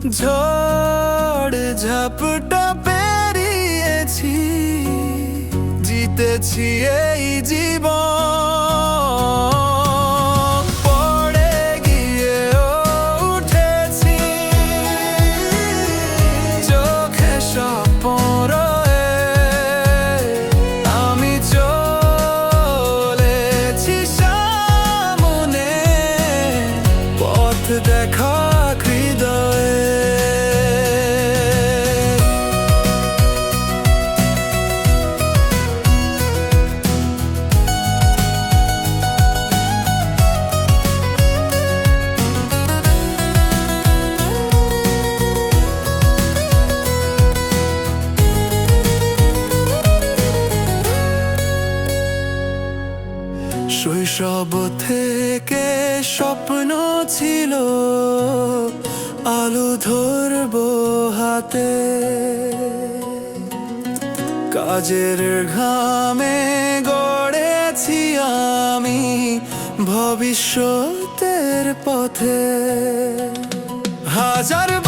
ঝড় ঝাপটা পেরিয়েছি জিতেছি এই জীবন। পড়ে গিয়েও উঠেছি চোখে আমি পথ শৈশব থেকে স্বপ্ন ছিল আলু ধরব হাতে। কাজের ঘামে গড়েছি আমি ভবিষ্যতের পথে। হাজার